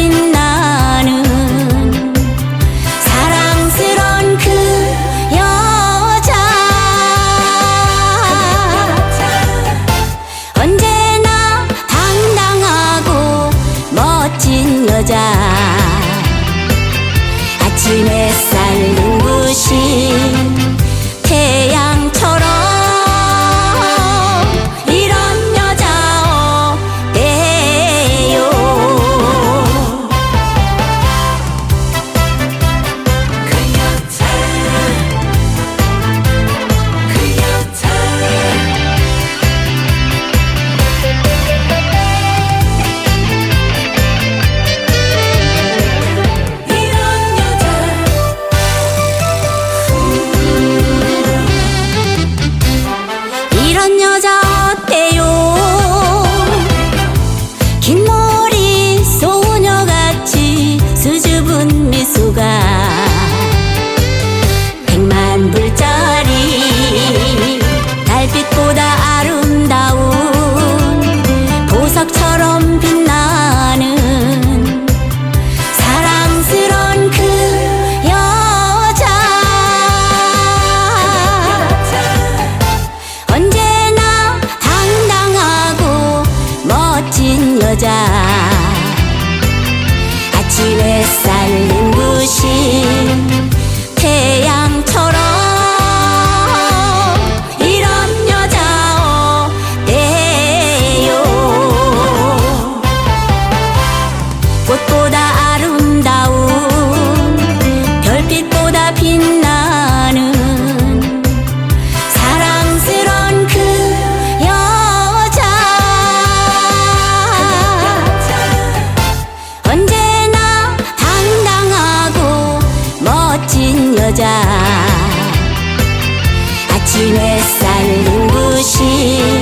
빛나는 사랑스런 그 여자. 언제나 당당하고 멋진 여자 미소가 백만 불짜리 달빛보다 아름다운 보석처럼 빛나는 사랑스런 그 여자. 언제나 당당하고 멋진 여자. 아침 햇살 눈 부신 태양처럼 이런 여자 어때요. 꽃보 남자. 아침 햇살 눈부신